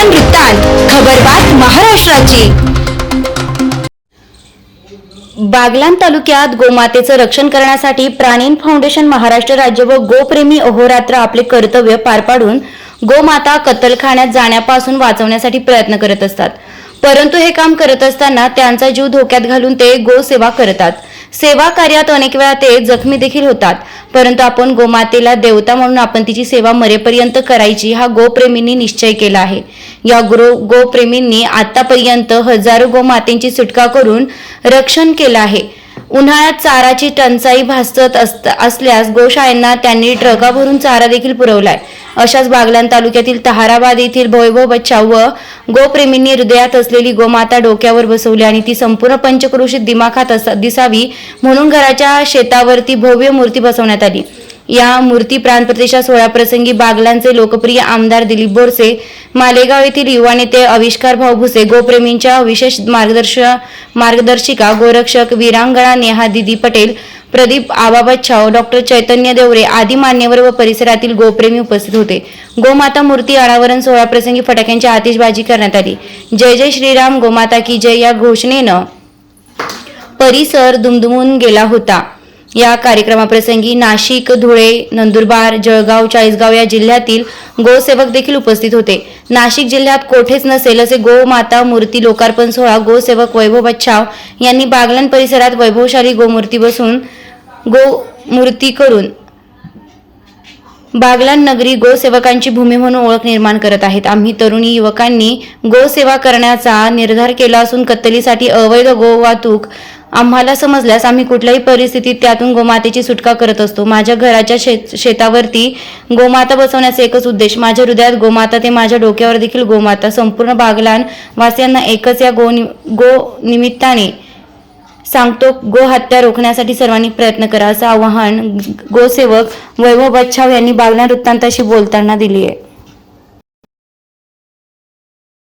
बागलान वृत्तांत खबरबात महाराष्ट्राची. बागलान तालुक्यात गोमातेचं रक्षण करण्यासाठी प्राणीन फाउंडेशन महाराष्ट्र राज्य व गोप्रेमी अहोरात्र आपले कर्तव्य पार पाडून गोमाता कत्तलखान्यात जाण्यापासून वाचवण्यासाठी प्रयत्न करत असतात. परंतु हे काम करत असताना त्यांचा जीव धोक्यात घालून ते गोसेवा करतात. सेवा कार्यात अनेक वेळा ते जखमी देखील होतात. परंतु आपण गोमातेला देवता म्हणून आपण तिची सेवा मरेपर्यंत करायची हा गोप्रेमींनी निश्चय केला आहे. या गुरु गोप्रेमींनी आतापर्यंत हजारो गोमातेंची सुटका करून रक्षण केलं आहे. उन्हाळ्यात चाराची टंचाई भासत असल्यास गोशाळांना त्यांनी ट्रका भरून चारा देखील पुरवलाय. अशाच बागलान तालुक्यातील तहाराबाद येथील भोयभो बच्चा व गोप्रेमींनी हृदयात असलेली गोमाता डोक्यावर बसवली आणि ती संपूर्ण पंचक्रोशीत दिमाखात अस दिसावी म्हणून घराच्या शेतावरती भव्य मूर्ती बसवण्यात आली. या मूर्ती प्राणप्रतिष्ठा सोहळ्याप्रसंगी बागलांचे लोकप्रिय आमदार दिलीप बोरसे मालेगाव येथील युवा नेते आविष्कार भाऊ भुसे गोप्रेमींच्या विशेष मार्गदर्श मार्गदर्शिका गोरक्षक वीरांगणा नेहा दिदी पटेल प्रदीप आबाबत छाव डॉक्टर चैतन्य देवरे आदी मान्यवर व परिसरातील गोप्रेमी उपस्थित होते. गोमाता मूर्ती अनावरण सोहळ्याप्रसंगी फटाक्यांची आतिषबाजी करण्यात आली. जय जय श्रीराम गोमाता की जय या घोषणेनं परिसर दुमदुमून गेला होता. या कार्यक्रमाप्रसंगी नाशिक धुळे नंदुरबार जळगाव चाळीसगाव या जिल्ह्यातील गोसेवक देखील उपस्थित होते. नाशिक जिल्ह्यात कोठेच नसेल असे गोमाता मूर्ती लोकार्पण सोहळा गोसेवक वैभव बच्छाव यांनी बागलन परिसरात वैभवशाली गोमूर्ती बसून गो मूर्ती करून बागलान नगरी गोसेवकांची भूमी म्हणून ओळख निर्माण करत आहेत. आम्ही तरुणी युवकांनी गोसेवा करण्याचा निर्धार केला असून कत्तलीसाठी अवैध गो वाहतूक आम्हाला समजल्यास आम्ही कुठल्याही परिस्थितीत त्यातून गोमातेची सुटका करत असतो. माझ्या घराच्या शेत शेतावरती गोमाता बसवण्याचा एकच उद्देश माझ्या हृदयात गोमाता ते माझ्या डोक्यावर देखील गोमाता. संपूर्ण बागलान वासियांना एकच या गो गो निमित्ताने सांगतो गो हत्या रोखण्यासाठी सर्वांनी प्रयत्न करा असं आवाहन गोसेवक वैभव बच्छाव यांनी बागला वृत्तांताशी बोलताना दिली आहे